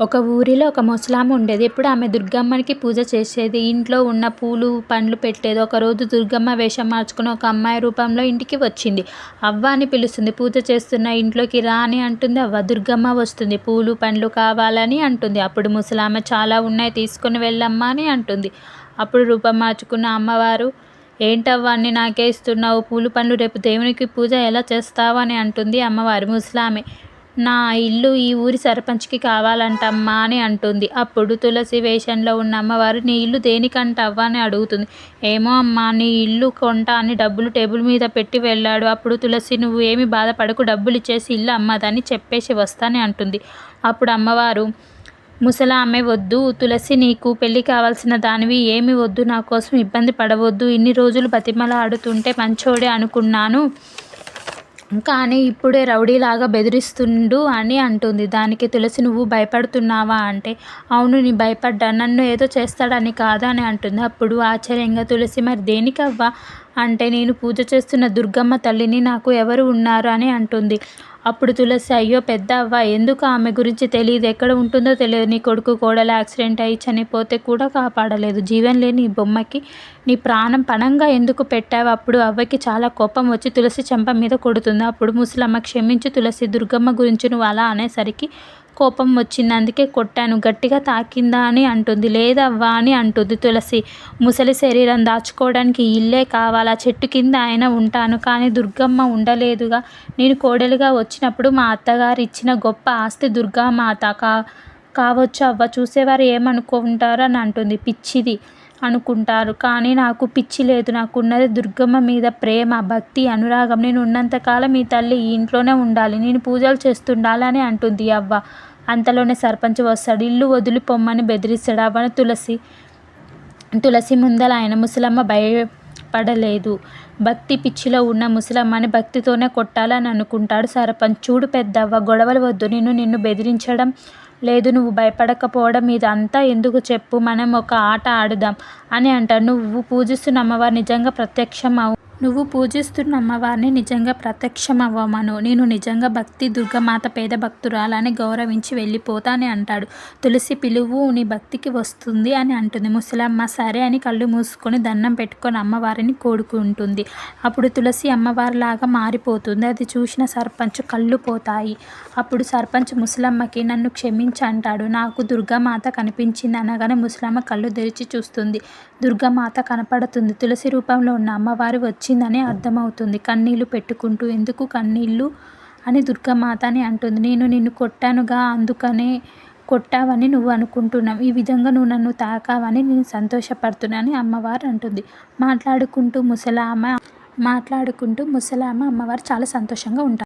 ఒక ఊరిలో ఒక ముసలామె ఉండేది. ఎప్పుడు ఆమె దుర్గమ్మకి పూజ చేసేది. ఇంట్లో ఉన్న పూలు పండ్లు పెట్టేది. ఒకరోజు దుర్గమ్మ వేషం మార్చుకుని ఒక అమ్మాయి రూపంలో ఇంటికి వచ్చింది. అవ్వ అని పిలుస్తుంది. పూజ చేస్తున్న ఇంట్లోకి రా అని అంటుంది అవ్వ. దుర్గమ్మ వస్తుంది. పూలు పండ్లు కావాలని అంటుంది. అప్పుడు ముసలామె చాలా ఉన్నాయి తీసుకుని వెళ్ళమ్మా అని అంటుంది. అప్పుడు రూపం మార్చుకున్న అమ్మవారు ఏంటవ్వాన్ని నాకే ఇస్తున్నావు పూలు పండ్లు రేపు దేవునికి పూజ ఎలా చేస్తావు అని అంటుంది అమ్మవారు. ముసలామె నా ఇల్లు ఈ ఊరి సర్పంచ్కి కావాలంటమ్మా అని అంటుంది. అప్పుడు తులసి వేషంలో ఉన్న అమ్మవారు నీ ఇల్లు దేనికంటవ్వా అని అడుగుతుంది. ఏమో అమ్మా నీ ఇల్లు కొంటా అని డబ్బులు టేబుల్ మీద పెట్టి వెళ్ళాడు. అప్పుడు తులసి నువ్వు ఏమి బాధపడకు డబ్బులు ఇచ్చేసి ఇల్లు అమ్మదని చెప్పేసి వస్తానే అంటుంది. అప్పుడు అమ్మవారు ముసలామె వద్దు తులసి నీకు పెళ్ళి కావాల్సిన దానివి ఏమి వద్దు నా కోసం ఇబ్బంది పడవద్దు ఇన్ని రోజులు బతిమలాడుతుంటే మంచోడే అనుకున్నాను. కానీ ఇప్పుడే రౌడీలాగా బెదిరిస్తుండు అని అంటుంది. దానికి తులసి నువ్వు భయపడుతున్నావా అంటే అవును నీ భయపడ్డా నన్ను ఏదో చేస్తాడని కాదా అని అంటుంది. అప్పుడు ఆశ్చర్యంగా తులసి మరి దేనికవ్వ అంటే నేను పూజ చేస్తున్న దుర్గమ్మ తల్లిని నాకు ఎవరు ఉన్నారు అని అంటుంది. అప్పుడు తులసి అయ్యో పెద్ద అవ్వ ఎందుకు ఆమె గురించి తెలియదు ఎక్కడ ఉంటుందో తెలియదు నీ కొడుకు కోడలు యాక్సిడెంట్ అయ్యి చనిపోతే కూడా కాపాడలేదు. జీవన్ లేని నీ బొమ్మకి నీ ప్రాణం పణంగా ఎందుకు పెట్టావు అప్పుడు అవ్వకి చాలా కోపం వచ్చి తులసి చెంప మీద కొడుతుంది. అప్పుడు ముసలమ్మ క్షమించి తులసి దుర్గమ్మ గురించి నువ్వు అలా అనేసరికి కోపం వచ్చింది. అందుకే కొట్టాను. గట్టిగా తాకిందా అని అంటుంది. లేదవ్వా అని అంటుంది తులసి. ముసలి శరీరం దాచుకోవడానికి ఇల్లే కావాలా. చెట్టు కింద ఆయన ఉంటాను. కానీ దుర్గమ్మ ఉండలేదుగా. నేను కోడలుగా వచ్చినప్పుడు మా అత్తగారు ఇచ్చిన గొప్ప ఆస్తి దుర్గామాత కా కావచ్చు అవ్వ. చూసేవారు ఏమనుకుంటారని అని అంటుంది. పిచ్చిది. అనుకుంటారు కానీ నాకు పిచ్చి లేదు నాకున్నది దుర్గమ్మ మీద ప్రేమ, భక్తి, అనురాగం నేను ఉన్నంతకాలం ఈ తల్లి ఈ ఇంట్లోనే ఉండాలి. నేను పూజలు చేస్తుండాలి అని అంటుంది అవ్వ. అంతలోనే సర్పంచ్ వస్తాడు. ఇల్లు వదిలి పొమ్మని బెదిరిస్తాడు అవ్వను తులసి తులసి ముందల ఆయన ముసలమ్మ భయపడలేదు. భక్తి పిచ్చిలో ఉన్న ముసలమ్మని భక్తితోనే కొట్టాలని అనుకుంటాడు సర్పంచ్. చూడు పెద్దవ్వ గొడవలు వద్దు నేను నిన్ను బెదిరించడం లేదు నువ్వు భయపడకపోవడం ఇదంతా ఎందుకు చెప్పు మనం ఒక ఆట ఆడుదాం అని అంటాడు. నువ్వు పూజిస్తున్న అమ్మవారు నిజంగా ప్రత్యక్షం అవు నువ్వు పూజిస్తున్న అమ్మవారిని నిజంగా ప్రత్యక్షమవ్వమను. నేను నిజంగా భక్తి దుర్గమాత పేద భక్తురాలని గౌరవించి వెళ్ళిపోతా అని అంటాడు. తులసి పిలువు నీ భక్తికి వస్తుంది అని అంటుంది. ముసలమ్మ సరే అని కళ్ళు మూసుకొని దండం పెట్టుకొని అమ్మవారిని కోడుకుంటుంది. అప్పుడు తులసి అమ్మవారిలాగా మారిపోతుంది. అది చూసిన సర్పంచ్ కళ్ళు పోతాయి. అప్పుడు సర్పంచ్ ముసలమ్మకి నన్ను క్షమించి అంటాడు. నాకు దుర్గామాత కనిపించింది అనగానే ముసలమ్మ కళ్ళు తెరిచి చూస్తుంది. దుర్గామాత కనపడుతుంది. తులసి రూపంలో ఉన్న అమ్మవారు వచ్చిందని అర్థమవుతుంది. కన్నీళ్ళు పెట్టుకుంటూ ఎందుకు కన్నీళ్ళు అని దుర్గామాత అని అంటుంది. నేను నిన్ను కొట్టానుగా అందుకనే కొట్టావని నువ్వు అనుకుంటున్నావు. ఈ విధంగా నువ్వు నన్ను తాకావని నేను సంతోషపడుతున్నాను అని అమ్మవారు అంటుంది. మాట్లాడుకుంటూ ముసలామ మాట్లాడుకుంటూ ముసలామ అమ్మవారు చాలా సంతోషంగా ఉంటారు.